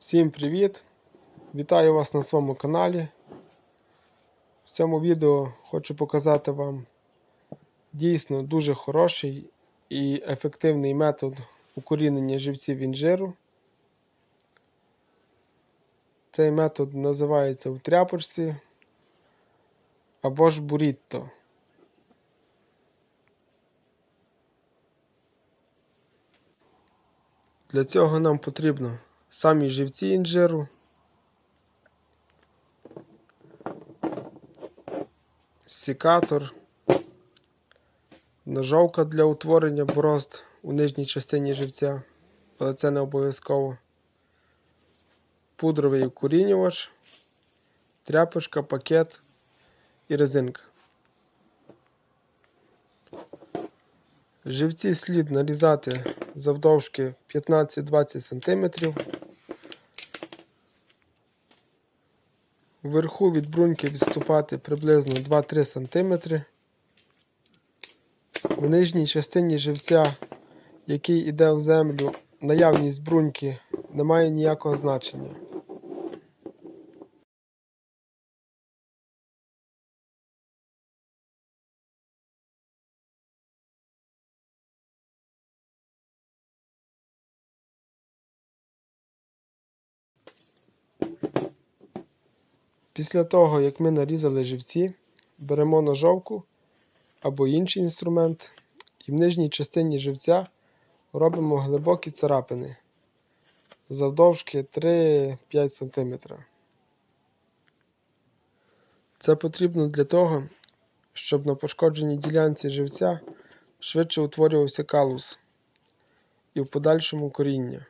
Всім привіт! Вітаю вас на своєму каналі. В цьому відео хочу показати вам дійсно дуже хороший і ефективний метод укорінення живців інжиру. Цей метод називається у тряпочці або ж бурітто. Для цього нам потрібно самі живці інжиру, сікатор, ножовка для утворення борозд у нижній частині живця, але це не обов'язково. Пудровий укорінювач, тряпочка, пакет і резинка. Живці слід нарізати завдовжки 15-20 см. Вверху від бруньки відступати приблизно 2-3 см. В нижній частині живця, який йде в землю, наявність бруньки не має ніякого значення. Після того, як ми нарізали живці, беремо ножовку або інший інструмент і в нижній частині живця робимо глибокі царапини завдовжки 3-5 см. Це потрібно для того, щоб на пошкодженій ділянці живця швидше утворювався калус і в подальшому коріння.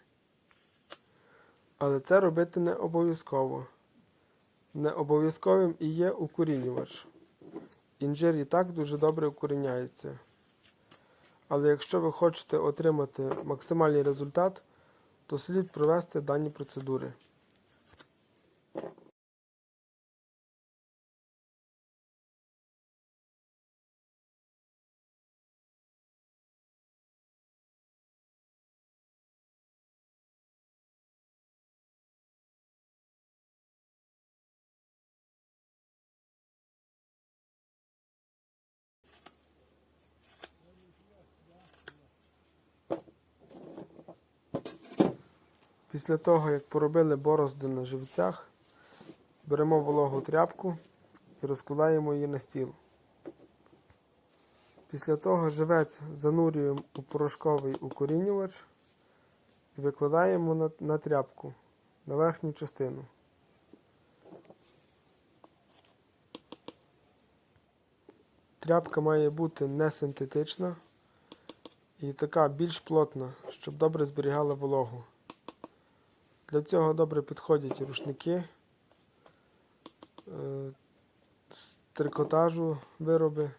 Але це робити не обов'язково. Не обов'язковим і є укорінювач. Інжир і так дуже добре укоріняється. Але якщо ви хочете отримати максимальний результат, то слід провести дані процедури. Після того, як поробили борозди на живцях, беремо вологу тряпку і розкладаємо її на стіл. Після того живець занурюємо у порошковий укорінювач і викладаємо на, на тряпку на верхню частину. Тряпка має бути не синтетична і така більш плотна, щоб добре зберігала вологу. Для цього добре підходять рушники е, з трикотажу вироби.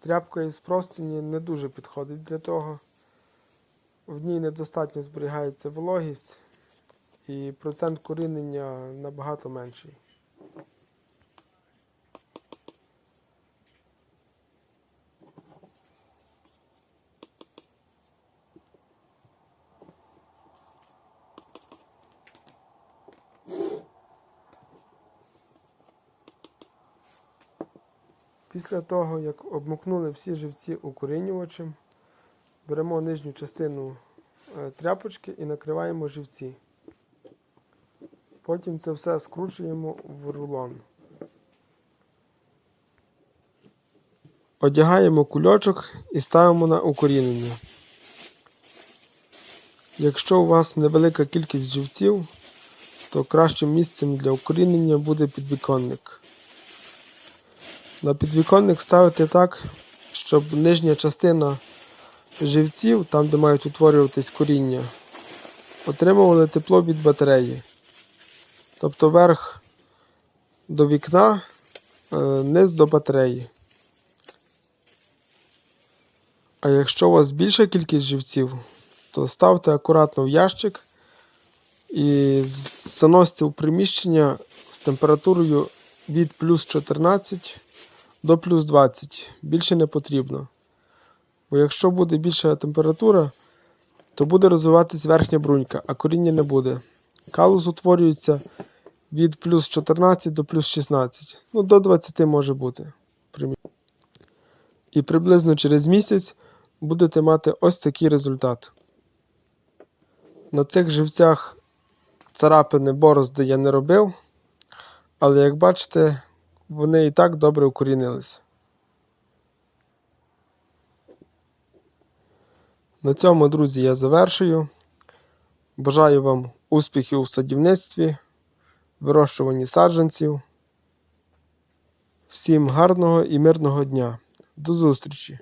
Тряпка із простині не дуже підходить для того. В ній недостатньо зберігається вологість і процент корінення набагато менший. Після того, як обмокнули всі живці укорінювачем, беремо нижню частину е, тряпочки і накриваємо живці. Потім це все скручуємо в рулон. Одягаємо кульочок і ставимо на укорінення. Якщо у вас невелика кількість живців, то кращим місцем для укорінення буде підвіконник. На підвіконник ставити так, щоб нижня частина живців, там де мають утворюватись коріння, отримували тепло від батареї. Тобто верх до вікна, е, низ до батареї. А якщо у вас більша кількість живців, то ставте акуратно в ящик і заносьте у приміщення з температурою від плюс 14 до плюс 20. Більше не потрібно. Бо якщо буде більша температура, то буде розвиватись верхня брунька, а коріння не буде. Калус утворюється від плюс 14 до плюс 16. Ну, до 20 може бути. І приблизно через місяць будете мати ось такий результат. На цих живцях царапини борозди я не робив, але як бачите, вони і так добре укорінились. На цьому, друзі, я завершую. Бажаю вам успіхів у садівництві, вирощуванні саджанців. Всім гарного і мирного дня. До зустрічі!